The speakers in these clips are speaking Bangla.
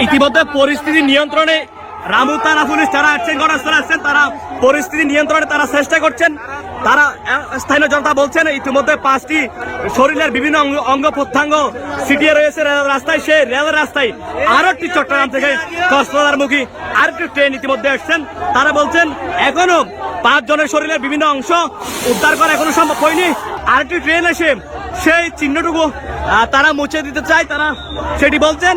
ইতিমধ্যে পরিস্থিতি নিয়ন্ত্রণে রামু থানা পুলিশ যারা আসছেন ঘটনাস্থলে আসছেন, তারা পরিস্থিতি নিয়ন্ত্রণে তারা চেষ্টা করছেন। তারা স্থানীয় জনতা বলছেন, ইতিমধ্যে পাঁচটি শরীরের বিভিন্ন অঙ্গ- প্রত্যঙ্গ সিটিয়ে রয়েছে রেল রাস্তায়। সেই রেল রাস্তায় আরও একটি চট্টগ্রাম থেকে কক্সবাজার মুখী আর একটি ট্রেন ইতিমধ্যে আসছেন। তারা বলছেন, এখনও পাঁচ জনের শরীরের বিভিন্ন অংশ উদ্ধার করা এখনও সম্ভব হয়নি। আরেকটি ট্রেন এসে সেই চিহ্নটুকু তারা মুছে দিতে চায় তারা সেটি বলছেন।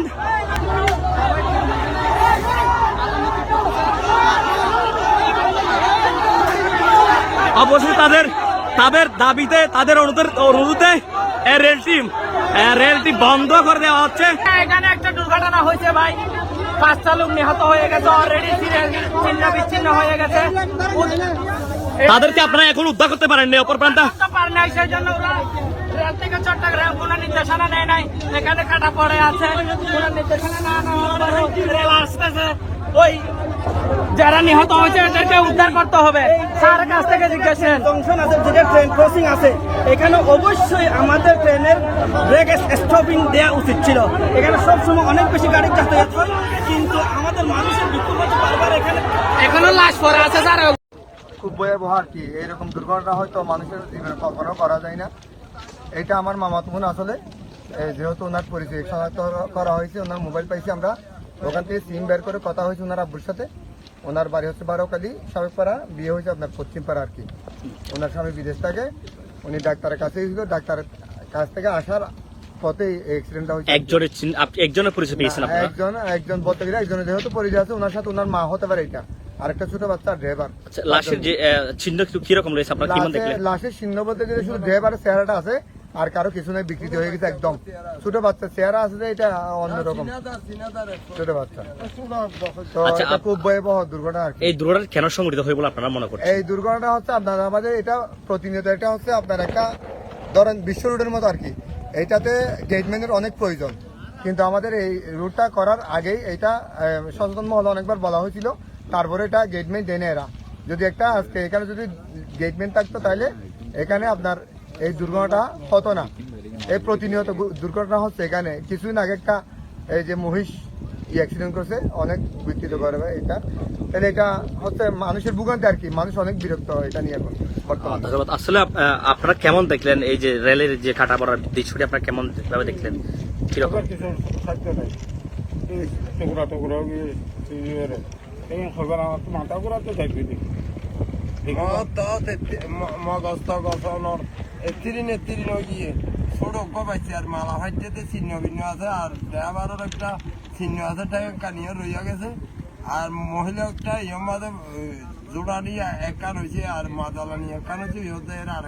অবশ্যই তাদের তাদের দাবিতে তাদের অনুরোধে রেলটি রেলটি বন্ধ করে দেওয়া হচ্ছে। এখানে একটা দুর্ঘটনা হয়েছে ভাই। পাঁচটা লোক নিহত হয়ে গেছে অলরেডি ছিন্ন বিচ্ছিন্ন হয়ে গেছে। তাদেরকে আপনারা এখন উদ্ধার করতে পারেননি অপর প্রান্তা। তো পারে নাই সেই জন্য রেল থেকে চট্টগ্রাম কোনো নির্দেশনা নেয় নাই। এখানে কাটা পড়ে আছে। কোনো নির্দেশনা না নেওয়ার রেল আসতেছে। ওই যারা নিহত হয়েছে এদেরকে উদ্ধার করতে হবে। স্যার কাছ থেকে জিজ্ঞাসেন জংশন আছে যেটা ট্রেন ক্রসিং আছে এখানে অবশ্যই আমাদের ট্রেনের ব্রেক স্টপিং দেওয়া উচিত ছিল। এখানে সবসময় অনেক বেশি গাড়ি যাতায়াত হয় কিন্তু আমাদের মানুষের বিক্ষোভ হচ্ছে বারবার এখানে এখনও লাশ পড়ে আছে স্যার। খুব ভয়াবহ আর কি। এইরকম দুর্ঘটনা হয়তো মানুষের জীবনে কল্পনাও করা যায় না। এটা আমার মামাত বোন আসলে যেহেতু ওনার পরিচয় শনাক্ত করা হয়েছে ওনার মোবাইল পাইছি আমরা। ওখান থেকে সিম বের করে কথা হয়েছে ওনার আব্বুর সাথে। ওনার বাড়ি হচ্ছে বারোকালি সাবেকপাড়া বিয়ে হয়েছে আপনার পশ্চিমপাড়া আর কি। ওনার স্বামী বিদেশ থাকে উনি ডাক্তারের কাছে গেছিল ডাক্তারের কাছ থেকে আসার পথে অ্যাক্সিডেন্টটা হয়েছে। একজনের একজনের পরিচয় পেয়েছেন আপনারা? একজন একজন বলতে গেলে একজনের যেহেতু পরিচয় আছে ওনার সাথে ওনার মা হতে পারে এটা। আরেকটা ছোট বাচ্চা ড্রাইভার। লাশের যে চিহ্ন কি- কীরকম রয়েছে আপনারা? কিমান দেখলেন লাশের লাশের চিহ্ন বলতে গেলে শুধু ড্রাইভারের চেহারাটা আছে আর কারও কিছু নেই বিকৃত হয়ে গেছে একদম। ছোট বাচ্চা চেহারা আছে যে এটা অন্যরকম। ছোট বাচ্চা। তো আচ্ছা, খুব ভয়াবহ দুর্ঘটনা আর এই দুর্ঘটনা কেন সংঘটিত হয় বলে আপনারা মনে করছেন? এই দুর্ঘটনা হচ্ছে আপনার আমাদের এটা প্রতিনিয়ত এটা হচ্ছে আপনার একটা ধরেন বিশ্ব রুটের মতো আর কি। এইটাতে গেটম্যানের অনেক প্রয়োজন। কিন্তু আমাদের এই রুটটা করার আগেই এটা সচেতন মহলে অনেকবার বলা হয়েছিল। তারপরে এটা গেটম্যান দেনে এরা। যদি একটা আজকে এখানে যদি গেটম্যান থাকতো তাহলে এখানে আপনার এই দুর্ঘটনাটা হতো না। এই প্রতিনিয়ত দুর্ঘটনা হচ্ছে এখানে। কিছুদিন আগে একটা এই যে মহিষ অ্যাক্সিডেন্ট করছে অনেক বিকৃত করে এটা। তাহলে এটা হচ্ছে মানুষের ভোগান্তি আর কি। মানুষ অনেক বিরক্ত এটা নিয়ে এখন ধন্যবাদ। আসলে আপনারা কেমন দেখলেন এই যে রেলের যে কাটা পড়ার দৃশ্যটি আপনারা কেমন ভাবে দেখলেন? কীরকম? টুকরা টুকরা মাথা ঘুরা তো থাকবে দেখি মগস্ত এতদিন এতিরিন গিয়ে সড়ক পাইছে আর মালা ফাইতে চিহ্ন ভিন্ন আছে আর ড্রাইভারের একটা চিহ্ন আছে তাই কানিয়ে রইয়া গেছে। আর মহিলা একটা ইয়ম মাঝে জোড়া নিয়ে এক হয়েছে আর মাদালা নিয়ে এক কান হয়েছে ইহতে আর